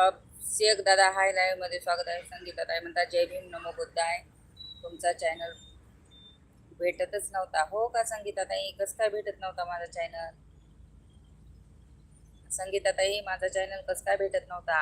शेख दादा हाय लाईव्हमध्ये स्वागत आहे. संगीता ताई म्हणतात जय भीम नमो बुद्धाय तुमचा चॅनल भेटतच नव्हता. हो का संगीता ताई? कसं काय भेटत नव्हता माझा चॅनल संगीता ताई माझा चॅनल कसं काय भेटत नव्हता?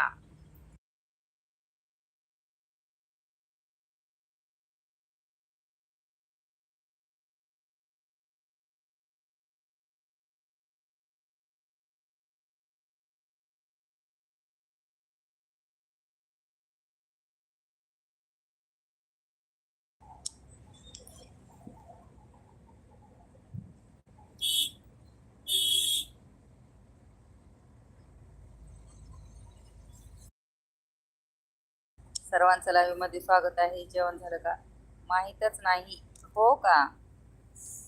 सर्वांचं लाईव्हमध्ये स्वागत आहे. जेवण झालं का? माहीतच नाही. हो का?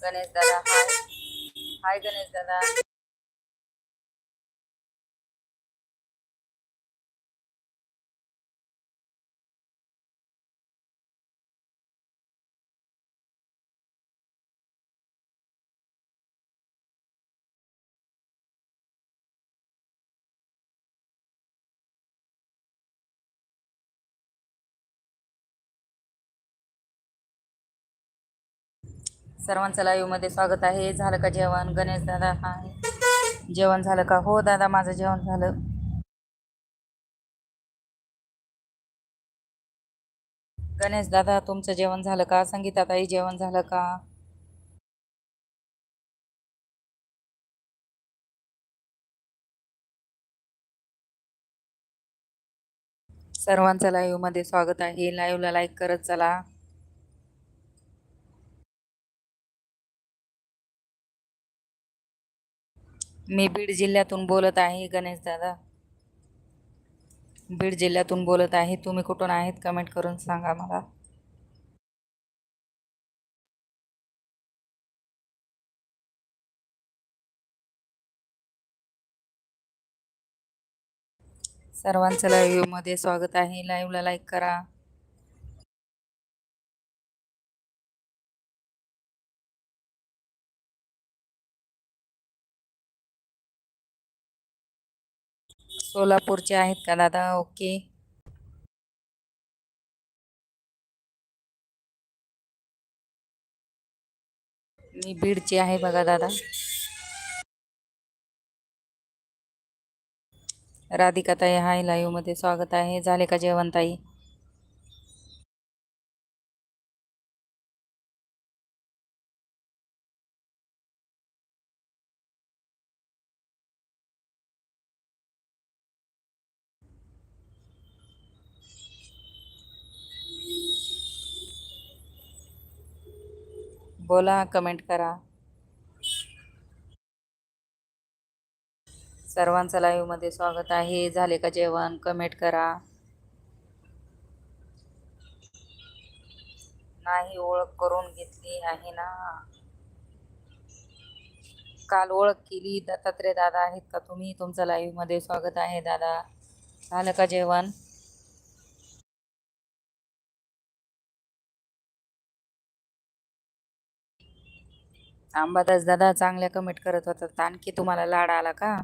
गणेश दादा हाय. हाय गणेश दादा. सर्वांचं लाईव्हमध्ये स्वागत आहे. झालं का जेवण? गणेश दादा आहे. जेवण झालं का? हो दादा माझं जेवण झालं. गणेश दादा तुमचं जेवण झालं का? संगीताताई जेवण झालं का? सर्वांचं लाईव्हमध्ये स्वागत आहे. लाईव्हला लाईक करत चला. मी बीड जिल्ह्यातून बोलत आहे गणेश दादा. बीड जिल्ह्यातून बोलत आहे तुम्ही कुठून आहेत कमेंट करून सांगा मला. सर्वांचं लाईव्हमध्ये स्वागत आहे. लाईव्हला लाईक करा. सोलापूरचे आहेत का दादा? ओके. मी बीडची आहे बघा दादा. राधिका ताई हाय लाईव्हमध्ये स्वागत आहे. झाले का जेवण ताई बोला कमेंट करा. सर्वांचं लाईव्हमध्ये स्वागत आहे. झाले का जेवण? कमेंट करा. नाही ओळख करून घेतली आहे ना. काल ओळख केली. दत्तात्रय दादा आहेत का तुम्ही? तुमचं लाईव्हमध्ये स्वागत आहे दादा. झालं का जेवण? अंबादास दादा चांगल्या कमेंट करत होतात आणखी तुम्हाला लाड आला का?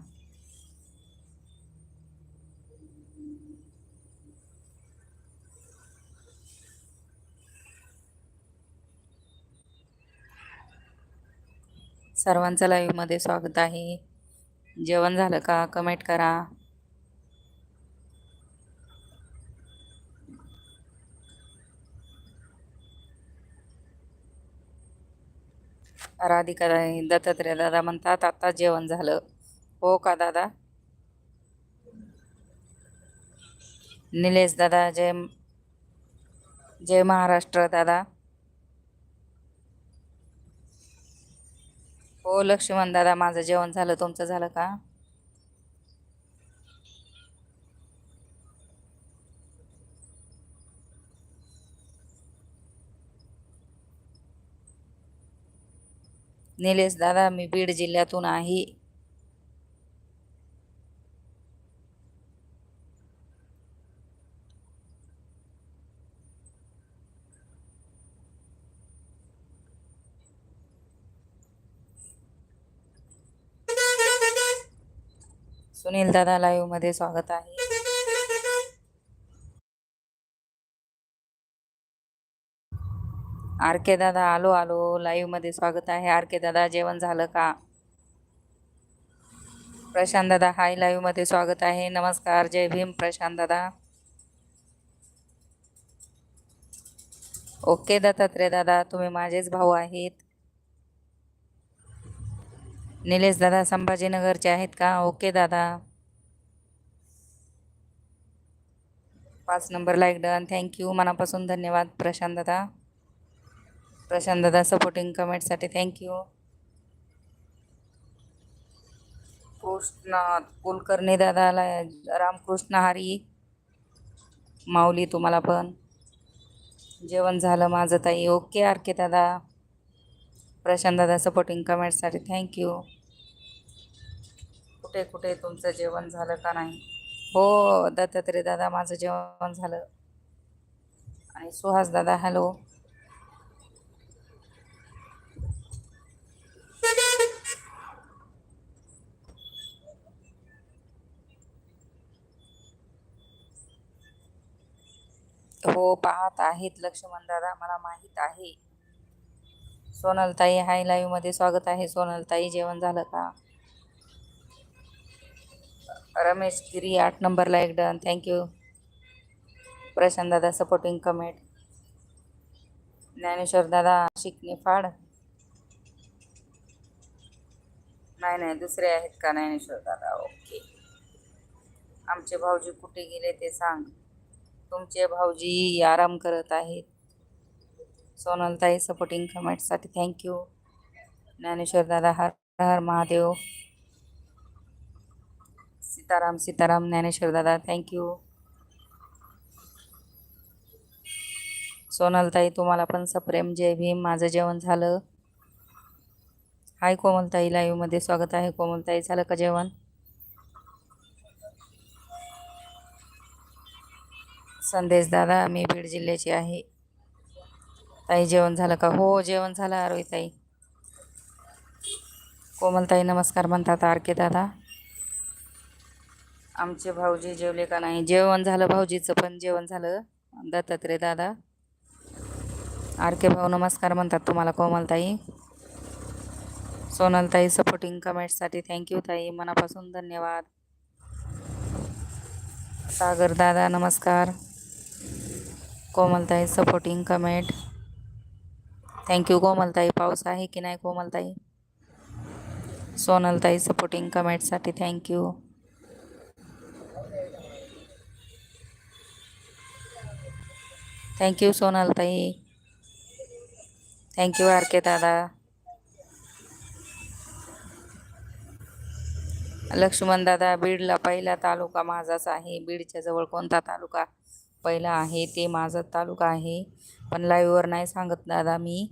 सर्वांचं लाईव्हमध्ये स्वागत आहे. जेवण झालं का? कमेंट करा. राधिका दत्तात्रय दादा म्हणतात आत्ता जेवण झालं. हो का दादा? निलेश दादा जय जय महाराष्ट्र दादा. हो लक्ष्मण दादा माझं जेवण झालं. तुमचं झालं का? निलेश दादा मी बीड जिल्ह्यातून आहे. सुनील दादा लाईव्हमध्ये स्वागत आहे. आर के दादा आलो आलो. लाईव्हमध्ये स्वागत आहे. आर के दादा जेवण झालं का? प्रशांत दादा हाय लाईव्हमध्ये स्वागत आहे. नमस्कार. जय भीम प्रशांत दादा. ओके दत्तात्रय दादा तुम्ही माझेच भाऊ आहेत. निलेश दादा संभाजीनगरचे आहेत का? ओके दादा. पाच नंबर लाईक डन थँक्यू मनापासून धन्यवाद प्रशांत दादा. प्रशांत दादा सपोर्टिंग कमेंटसाठी थँक्यू कृष्ण कुलकर्णी दादाला रामकृष्ण हरी. माऊली तुम्हाला पण. जेवण झालं माझं ताई. ओके आर के दादा. प्रशांत दादा सपोर्टिंग कमेंटसाठी थँक्यू कुठे कुठे तुमचं जेवण झालं का नाही? हो दत्तात्रय दादा माझं जेवण झालं. आणि सुहास दादा हॅलो हो पाहत आहेत लक्ष्मण दादा मला माहीत आहे. सोनलताई हाय लाईव्हमध्ये स्वागत आहे. सोनलताई जेवण झालं का? रमेश गिरी आठ नंबरला एक डन थँक्यू प्रशांत दादा सपोर्टिंग कमेंट ज्ञानेश्वर दादा शिकणे फाड नाही नाही दुसरे आहेत का ज्ञानेश्वर दादा? ओके आमचे भाऊजी कुठे गेले ते सांग. तुमचे भाऊजी आराम करत आहेत. सोनलताई सपोर्टिंग कमेंटसाठी थँक्यू ज्ञानेश्वर दादा हर हर महादेव. सीताराम सीताराम ज्ञानेश्वर दादा थँक्यू सोनलताई तुम्हाला पण सप्रेम जय भीम माझं जेवण झालं. हाय कोमलताई लाईव्हमध्ये स्वागत आहे. कोमलताई झालं का जेवण? संदेश दादा मी बीड जिल्ह्याची आहे. ताई जेवण झालं का? हो जेवण झालं आरोई ताई कोमलताई नमस्कार म्हणतात आर के दादा. आमचे भाऊजी जेवले का नाही? जेवण झालं भाऊजीचं पण जेवण झालं दत्तात्रय दादा. आर के भाऊ नमस्कार म्हणतात तुम्हाला कोमलताई. सोनलताई सपोर्टिंग कमेंटसाठी थँक्यू ताई. मनापासून धन्यवाद. सागर दादा नमस्कार. कोमलताई सपोर्टिंग कमेंट थँक्यू कोमलताई. पाऊस आहे की नाही कोमलताई? सोनलताई सपोर्टिंग कमेंटसाठी थँक्यू थँक्यू सोनलताई. थँक्यू आर के दादा. लक्ष्मण दादा बीडला पहिला तालुका माझाच आहे. बीडच्या जवळ कोणता तालुका? पहिला आहे ते माझा तालुका आहे. पण लाईव्हवर नाही सांगत दादा मी.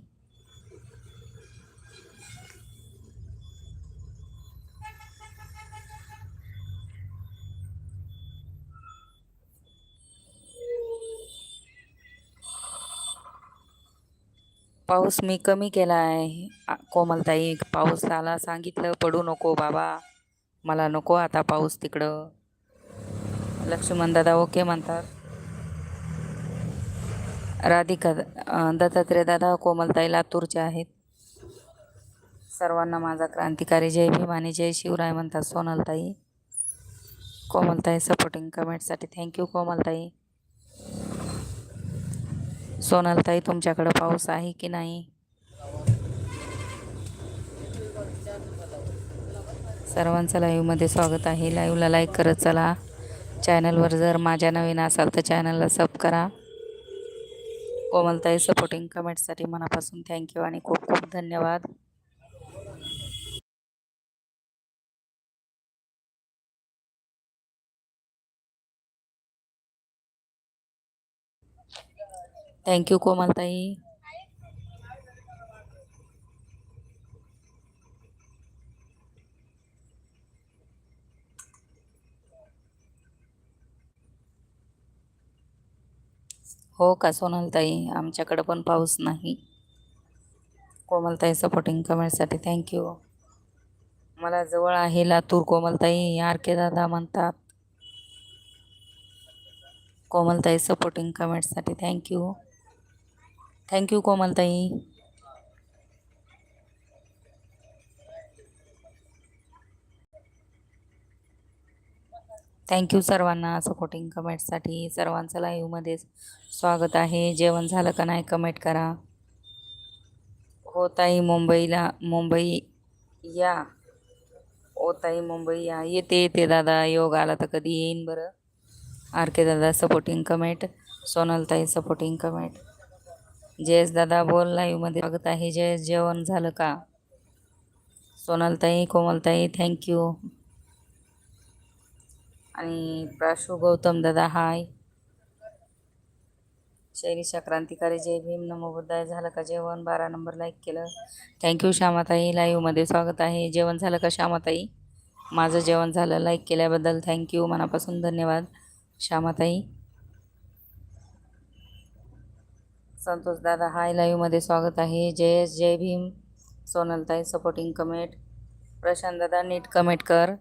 पाऊस मी कमी केला आहे. कोमलताई पाऊस आला सांगितलं पडू नको बाबा. मला नको आता पाऊस तिकडं. लक्ष्मण दादा ओके म्हणतात. राधिका दत्तात्रय दादा कोमलताई लातूरच्या आहेत. सर्वांना माझा क्रांतिकारी जय भीम आणि जय शिवराय म्हणतात सोनलताई. कोमलताई सपोर्टिंग कमेंटसाठी थँक्यू कोमलताई. सोनलताई तुमच्याकडं पाऊस आहे की नाही? सर्वांचं लाईव्हमध्ये स्वागत आहे. लाईव्हला लाईक करत चला. चॅनलवर जर माझ्या नवीन असाल तर चॅनलला सब करा. कोमलताई सपोर्टिंग कमेंट कमेंटसाठी मनापासून थँक्यू आणि खूप खूब धन्यवाद. थैंक यू कोमलताई. हो का सोनलताई? आमच्याकडं पण पाऊस नाही. कोमलताई सपोर्टिंग कमेंटसाठी थँक्यू मला जवळ आहे लातूर कोमलताई. आर के दादा म्हणतात. कोमलताई सपोर्टिंग कमेंटसाठी थँक्यू थँक्यू कोमलताई. थँक्यू सर्वांना सपोर्टिंग कमेंटसाठी सर्वांचं लाईव्हमध्ये स्वागत आहे. जेवण झालं का नाही कमेंट करा. हो ताई मुंबईला मुंबई या. ओ ताई मुंबई या. येते येते दादा. योग आला तर कधी येईन बरं. आर के दादा सपोर्टिंग कमेंट सोनलताई सपोर्टिंग कमेंट जयेश दादा बोल लाईव्हमध्ये स्वागत आहे. जयेश जेवण झालं का? सोनलताई कोमलताई थँक्यू आणि प्राशू गौतम दादा हाय. शैलीशा क्रांतिकारी जय भीम नमो बुद्धाय. झालं का जेवण? बारा नंबर लाईक केलं. थँक्यू श्यामाताई. लाईव्हमध्ये स्वागत आहे. जेवण झालं का श्यामाताई? माझं जेवण झालं. लाईक केल्याबद्दल थँक्यू मनापासून धन्यवाद. श्यामाताई. संतोष दादा हाय. लाईव्हमध्ये स्वागत आहे. जयेश जय भीम. सोनलताई सपोर्टिंग कमेंट प्रशांत दादा नीट कमेंट कर.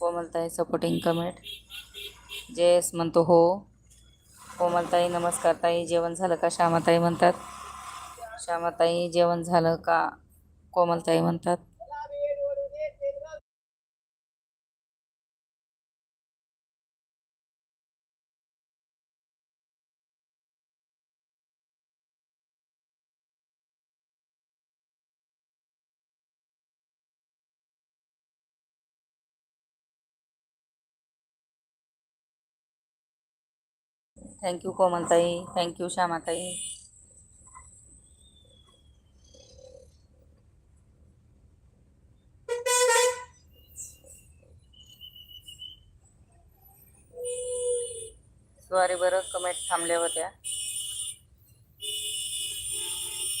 कोमलताई सपोर्टिंग कमेंट जयेश म्हणतो हो. कोमलताई नमस्कार ताई. जेवण झालं का? श्यामाताई म्हणतात. श्यामाताई जेवण झालं का? कोमलताई म्हणतात. थँक्यू कोमलताई थँक्यू श्यामाताई. द्वारे बरं कमेंट थांबल्या होत्या.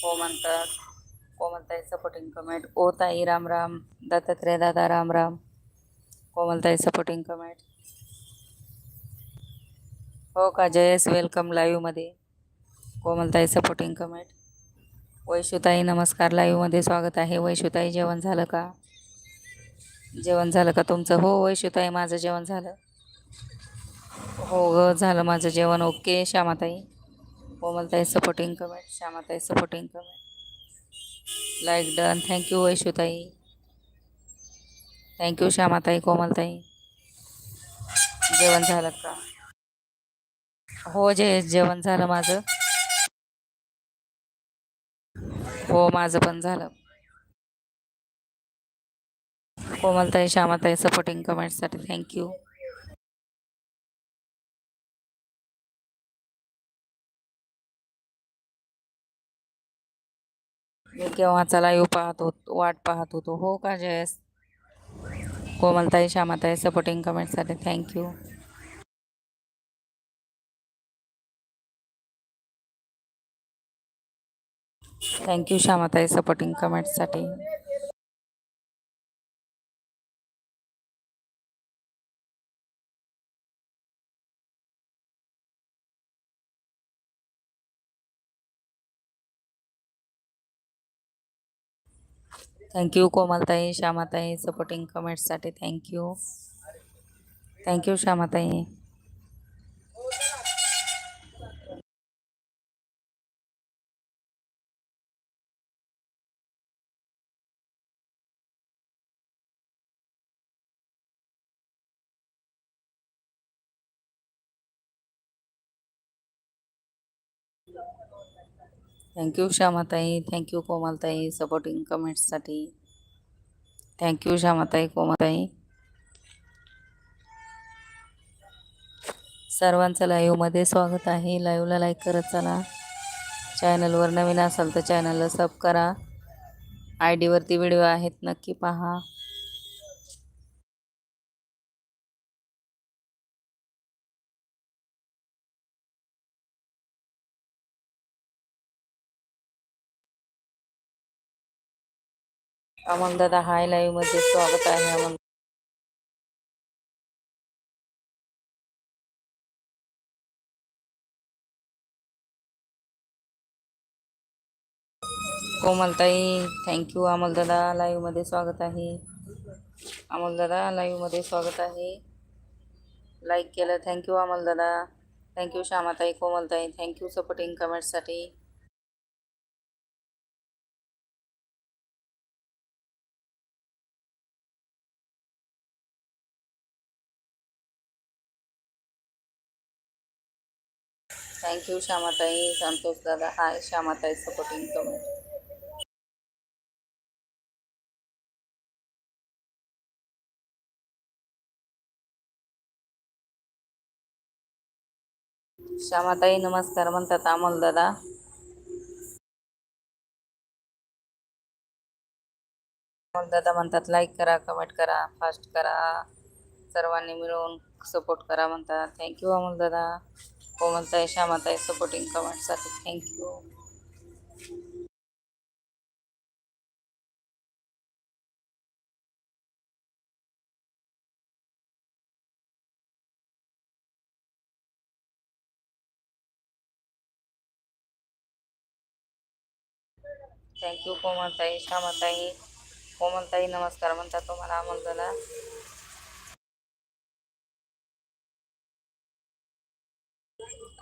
हो म्हणतात कोमलताई सपोर्टिंग कमेंट ओ ताई राम राम. दत्तात्रय दादा राम राम. कोमलताई सपोर्टिंग कमेंट हो का? जयेश वेलकम लाईव्हमध्ये कोमलताई सपोर्टिंग कमेंट वैशुताई नमस्कार. लाईव्हमध्ये स्वागत आहे. वैशुताई जेवण झालं का? जेवण झालं का तुमचं? हो वैशुताई माझं जेवण झालं. हो ग झालं माझं जेवण. ओके श्यामाताई. कोमलताई supporting comment श्यामाताई supporting comment like done thank you वैशुताई. Thank you श्यामाताई कोमलताई. जेवण झालं का? हो जे जेवण झालं माझं. हो माझं पण झालं. कोमलताई श्यामाताई सपोर्टिंग कमेंटसाठी थँक्यू मी केव्हाचा लाईव्ह पाहत होतो वाट पाहत होतो. हो का जयस कोमलताई श्यामाताई सपोर्टिंग कमेंटसाठी थँक्यू थँक्यू श्यामाताई सपोर्टिंग कमेंटसाठी थँक्यू कोमलताई श्यामाताई सपोर्टिंग कमेंट्ससाठी थँक्यू थँक्यू श्यामाताई थँक्यू श्यामाताई थँक्यू कोमलताई सपोर्टिंग कमेंट्ससाठी थँक्यू श्यामाताई कोमलताई सर्वांचं लाईव्हमध्ये स्वागत आहे. लाईव्हला लाईक करत चला. चॅनलवर नवीन असाल तर चॅनलला सब करा. आय डीवरती व्हिडिओ आहेत नक्की पहा. अमोल दादा हाय लाईव्हमध्ये स्वागत आहे अमन. कोमलताई थँक्यू अमोल दादा लाईव्हमध्ये स्वागत आहे. अमोल दादा लाईव्हमध्ये स्वागत आहे. लाईक केलं थँक्यू अमल दादा. थँक्यू श्यामाताई कोमलताई थँक्यू सपोर्टिंग कमेंट्ससाठी थँक्यू श्यामाताई संतोष दादा हाय श्यामाताई सपोर्टिंग कमेंट श्यामाताई नमस्कार म्हणतात अमोल दादा अमोल दादा म्हणतात लाईक करा कमेंट करा फास्ट करा सर्वांनी मिळून सपोर्ट करा म्हणतात थँक्यू अमोल दादा कोमलताई श्यामाताई सपोर्टिंग कमेंटसाठी थँक्यू थँक्यू कोमलताई श्यामाताई. कोमलताई नमस्कार म्हणतात तुम्हाला अमोल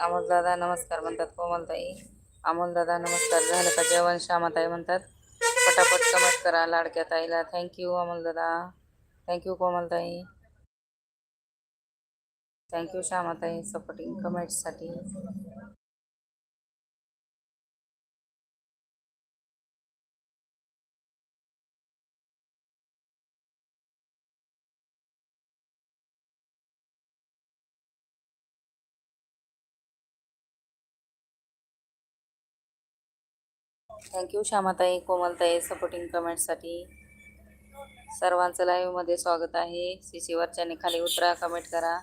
अमोल दादा नमस्कार म्हणतात कोमलताई. अमोल दादा नमस्कार. झालं का जेवण? श्यामाताई म्हणतात. पटापट कमेंट करा लाडक्या ताईला. थँक्यू अमोल दादा. थँक्यू कोमलताई. थँक्यू श्यामाताई. सपोर्टिंग कमेंट्ससाठी थँक्यू श्यामाताई कोमलताई सपोर्टिंग कमेंटसाठी सर्वांचं लाईव्हमध्ये स्वागत आहे. सी सी वरच्याने खाली उतरा कमेंट करा.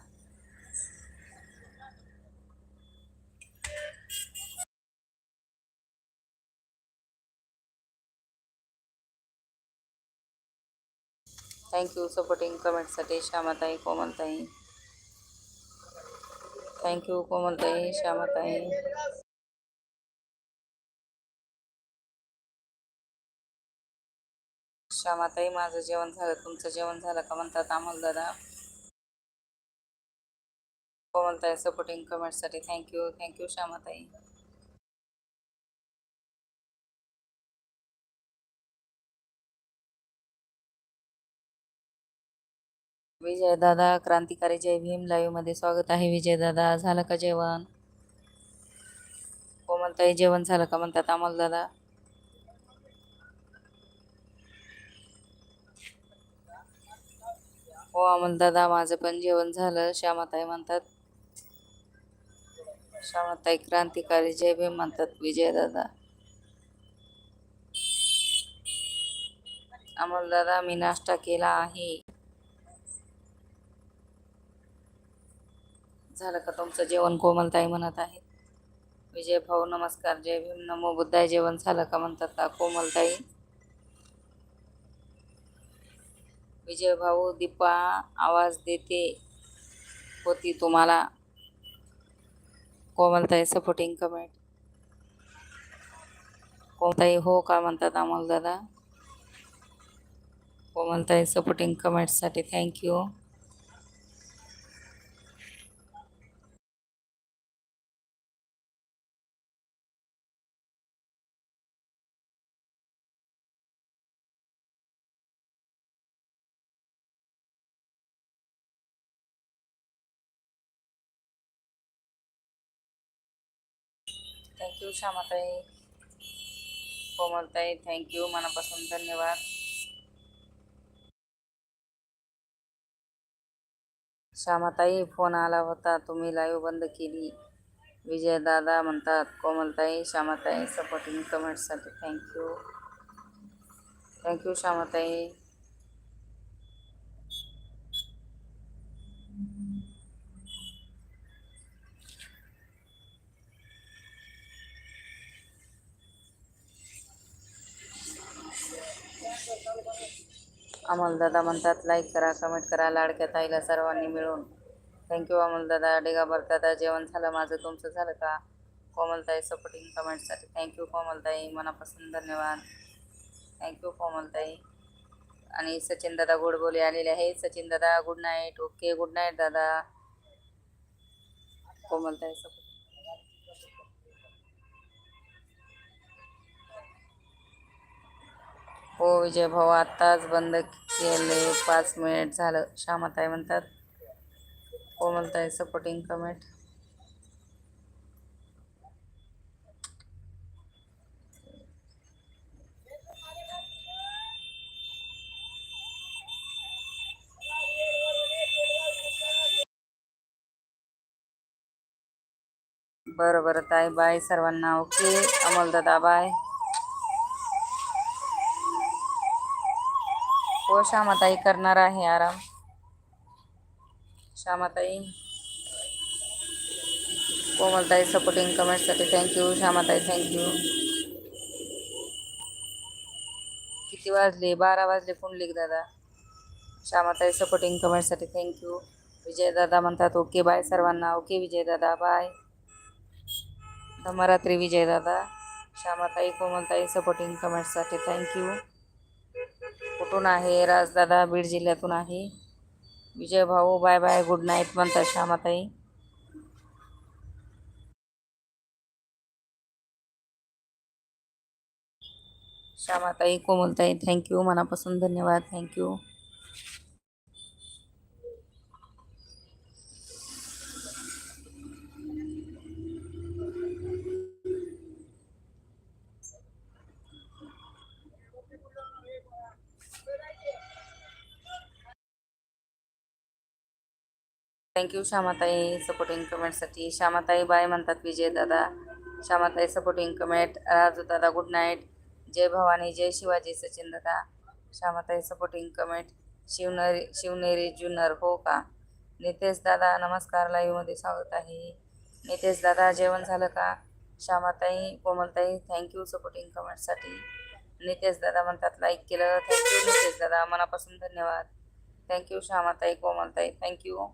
थँक्यू सपोर्टिंग कमेंटसाठी श्यामाताई कोमलताई थँक्यू कोमलताई श्यामाताई श्यामाताई माझं जेवण झालं. तुमचं जेवण झालं का म्हणतात अमोल दादा? कोमलताई सपोर्टिंग कमेंटसाठी थँक्यू थँक्यू श्यामाताई. विजय दादा क्रांतिकारी जय भीम. लाईव्हमध्ये स्वागत आहे विजय दादा. झालं का जेवण? हो कोमलताई जेवण झालं का म्हणतात अमोल दादा? हो अमल दादा माझं पण जेवण झालं. श्यामाताई म्हणतात श्यामाताई क्रांतिकारी जय भीम म्हणतात विजय दादा. दादा मी नाश्ता केला आहे. झालं का तुमचं जेवण? कोमलताई म्हणत आहे विजय भाऊ नमस्कार जय भीम नमो बुद्धाय जेवण झालं का? म्हणतात का कोमलताई. विजय भाऊ दीपा आवाज देते होती तुम्हाला. कोमलताई सपोर्टिंग कमेंट कोमलताई हो का म्हणतात अमोल दादा? कोमलताई सपोर्टिंग कमेंटसाठी थँक्यू थँक्यू श्यामाताई कोमलताई थँक्यू मनापासून धन्यवाद श्यामाताई फोन आला होता तुम्ही लाईव्ह बंद केली. विजय दादा म्हणतात कोमलताई श्यामाताई सपोर्टिंग कमेंटसाठी थँक्यू थँक्यू श्यामाताई अमोल दादा म्हणतात लाईक करा कमेंट करा लाडक्या ताईला सर्वांनी मिळून. थँक्यू अमोल दादा. डेगाबर दादा जेवण झालं माझं? तुमचं झालं का? कोमलताई सपोर्टिंग कमेंटसाठी थँक्यू कोमलताई मनापासून धन्यवाद. थँक्यू कोमलताई आणि सचिन दादा गोडबोले आलेले आहे सचिन दादा good night okay good night दादा. कोमलताई सपोर्ट हो विजय भाऊ आत्ताच बंद केले. पाच मिनिट झालं. श्यामताई म्हणतात कोमलताई सपोर्टिंग कमेंट बरं बरं ताई बाय सर्वांना ओके. अमोलदादा बाय. हो श्यामाताई करणार आहे आराम. श्यामाताई, कोमलताई सपोर्टिंग कमेंटसाठी थँक्यू श्यामाताई थँक्यू किती वाजले? बारा वाजले पुंडलिक दादा. श्यामाताई सपोर्टिंग कमेंटसाठी थँक्यू विजय दादा म्हणतात ओके बाय सर्वांना. ओके विजय दादा. बाय धमरात्री विजय दादा. श्यामाताई, कोमलताई सपोर्टिंग कमेंटसाठी थँक्यू कुठून आहे? राजदादा बीड जिल्ह्यातून आहे. विजय भाऊ बाय बाय गुड नाईट म्हणतात श्यामाताई. श्यामाताई कोमलताई थँक्यू मनापासून धन्यवाद थँक्यू. थँक्यू श्यामाताई सपोर्टिंग कमेंटसाठी श्यामाताई बाय म्हणतात विजय दादा. श्यामाताई सपोर्टिंग कमेंट राजू दादा गुड नाईट जय भवानी जय शिवाजी सचिन दादा. श्यामाताई सपोर्टिंग कमेंट शिवनेरी शिवनेरी जुनर हो का? नितेश दादा नमस्कार लाईव्हमध्ये स्वागत आहे. नितेश दादा जेवण झालं का? श्यामाताई कोमलताई थँक्यू सपोर्टिंग कमेंटसाठी नितेश दादा म्हणतात लाईक केलं. थँक्यू नितेश दादा. मनापासून धन्यवाद. थँक्यू श्यामाताई कोमलताई. थँक्यू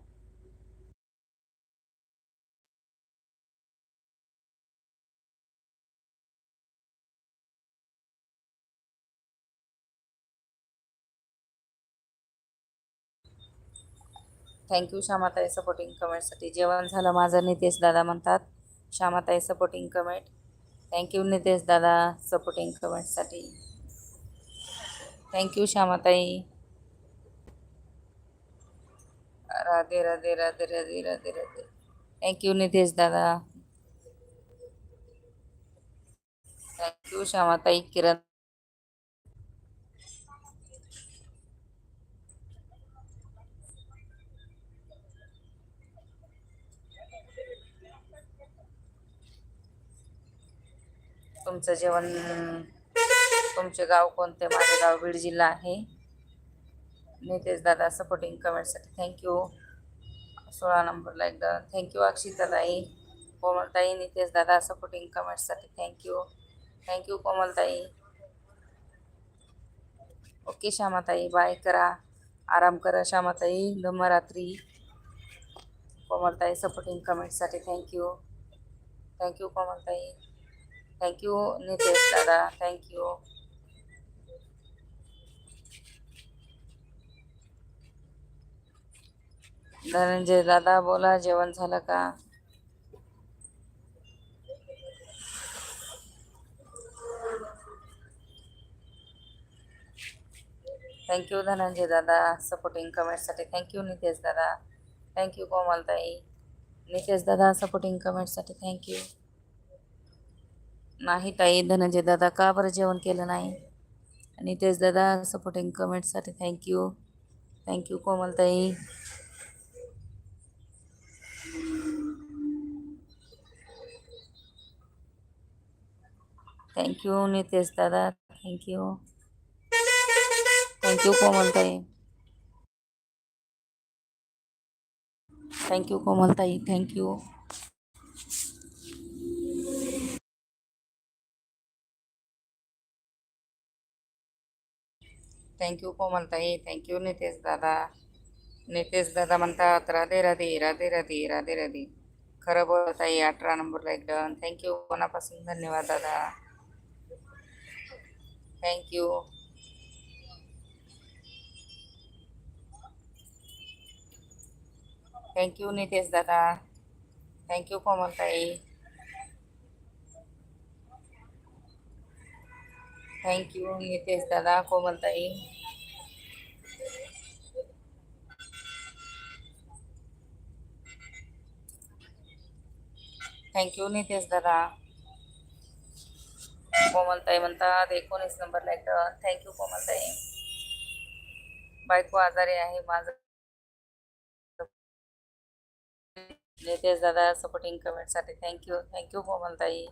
थँक्यू श्यामाताई सपोर्टिंग कमेंटसाठी जेवण झालं माझं नितेश दादा म्हणतात. श्यामाताई supporting comment thank you Nitesh दादा सपोर्टिंग कमेंटसाठी थँक्यू श्यामाताई राधे राधे राधे राधे राधे राधे. थँक्यू नितेश दादा. थँक्यू श्यामाताई किरण तुमचं जेवण तुमचे गाव कोणते? माझे गाव बीड जिल्हा आहे. नितेश दादा सपोर्टिंग कमेंटसाठी थँक्यू सोळा नंबरला एकदा. थँक्यू अक्षिताताई. कोमलताई नितेश दादा सपोर्टिंग कमेंटसाठी थँक्यू थँक्यू कोमलताई. ओके श्यामाताई बाय करा. आराम करा श्यामाताई. धम्मरात्री. कोमलताई सपोर्टिंग कमेंटसाठी थँक्यू थँक्यू कोमलताई. थँक्यू नितेश दादा थँक्यू धनंजय दादा बोला जेवण झालं का? थँक्यू धनंजय दादा सपोर्टिंग कमेंटसाठी थँक्यू नितेश दादा. थँक्यू कोमलताई. नितेश दादा सपोर्टिंग कमेंटसाठी थँक्यू नाही ताई धनंजय दादा का बरं जेवण केलं नाही? आणि तेच दादा सपोर्टिंग कमेंटसाठी थँक्यू थँक्यू कोमलताई थँक्यू नितेश दादा थँक्यू थँक्यू कोमलताई थँक्यू कोमलताई थँक्यू थँक्यू कोमलताई थँक्यू नितेश दादा नितेश दादा म्हणतात राधे राधे राधे राधे राधे राधे खरं बोलत आहे अठरा नंबरला एक डन थँक्यू मनापासून धन्यवाद दादा थँक्यू थँक्यू नितेश दादा थँक्यू कोमलताई थँक्यू नितेश दादा कोमलताई थँक्यू नितेश दादा कोमलताई म्हणतात एकोणीस नंबरला एक थँक्यू कोमलताई बायको आजारी आहे माझं. नितेश दादा सपोर्टिंग कमेंटसाठी थँक्यू थँक्यू कोमलताई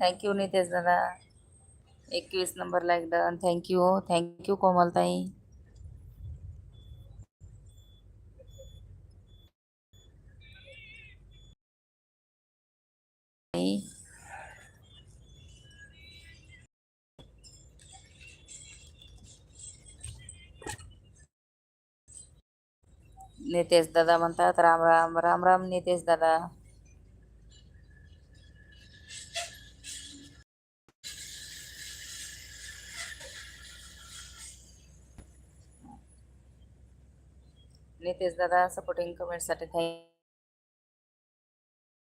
थँक्यू नितेश दादा. एकवीस number like done thank you thank you कोमलताई. Nitesh दादा म्हणतात राम राम राम राम नितेश दादा. नितेश दादा सपोर्टिंग कमेंटसाठी थँक